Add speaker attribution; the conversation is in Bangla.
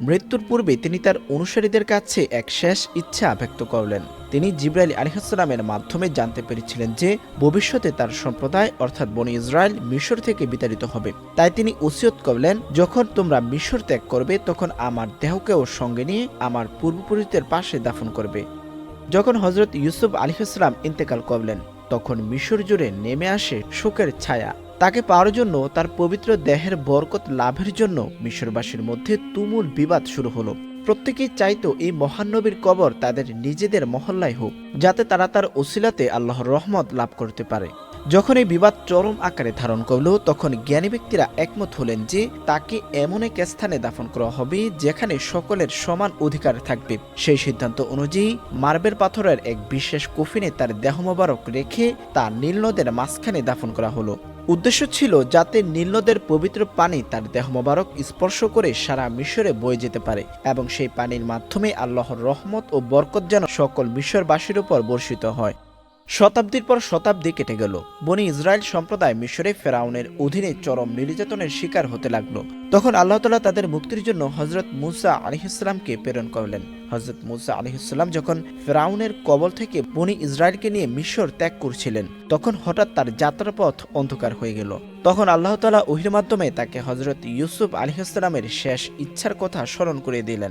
Speaker 1: মৃত্যুর পূর্বে তিনি তার অনুসারীদের কাছে এক শেষ ইচ্ছা ব্যক্ত করলেন। তিনি জিব্রাইল আলিহাস্লামের মাধ্যমে জানতে পেরেছিলেন যে, ভবিষ্যতে তার সম্প্রদায়, অর্থাৎ বনি ইসরায়েল মিশর থেকে বিতাড়িত হবে। তাই তিনি ওসিয়ত করলেন, যখন তোমরা মিশর ত্যাগ করবে, তখন আমার দেহকেও সঙ্গে নিয়ে আমার পূর্বপুরুষদের পাশে দাফন করবে। যখন হজরত ইউসুফ আলিহাস্লাম ইন্তেকাল করলেন, তখন মিশর জুড়ে নেমে আসে শোকের ছায়া। তাকে পাওয়ার জন্য তার পবিত্র দেহের বরকত লাভের জন্য মিশরবাসীর মধ্যে তুমুল বিবাদ শুরু হলো। প্রত্যেকেই চাইতো এই মহানবীর কবর তাদের নিজেদের মহল্লায় হোক, যাতে তারা তার ওসিলাতে আল্লাহর রহমত লাভ করতে পারে। যখন এই বিবাদ চরম আকারে ধারণ করল, তখন জ্ঞানী ব্যক্তিরা একমত হলেন যে তাকে এমন এক স্থানে দাফন করা হবে যেখানে সকলের সমান অধিকার থাকবে। সেই সিদ্ধান্ত অনুযায়ী মার্বেল পাথরের এক বিশেষ কফিনে তার দেহ মোবারক রেখে তা নীলনদের মাঝখানে দাফন করা হলো। উদ্দেশ্য ছিল যাতে নীলনদের পবিত্র পানি তার দেহ মোবারক স্পর্শ করে সারা মিশরে বয়ে যেতে পারে এবং সেই পানির মাধ্যমে আল্লাহর রহমত ও বরকত যেন সকল মিশরবাসীর উপর বর্ষিত হয়। শতাব্দীর পর শতাব্দী কেটে গেল। বনি ইসরায়েল সম্প্রদায় মিশরে ফেরাউনের অধীনে চরম নির্যাতনের শিকার হতে লাগল। তখন আল্লাহ তালা তাদের মুক্তির জন্য হজরত মুসা আলিহিসাল্লামকে প্রেরণ করলেন। হজরত মুসা আলিহিসাল্লাম যখন ফেরাউনের কবল থেকে বনি ইসরায়েলকে নিয়ে মিশর ত্যাগ করছিলেন, তখন হঠাৎ তার যাত্রাপথ অন্ধকার হয়ে গেল। তখন আল্লাহ তালা ওহির মাধ্যমে তাকে হজরত ইউসুফ আলিহাস্লামের শেষ ইচ্ছার কথা স্মরণ করে দিলেন।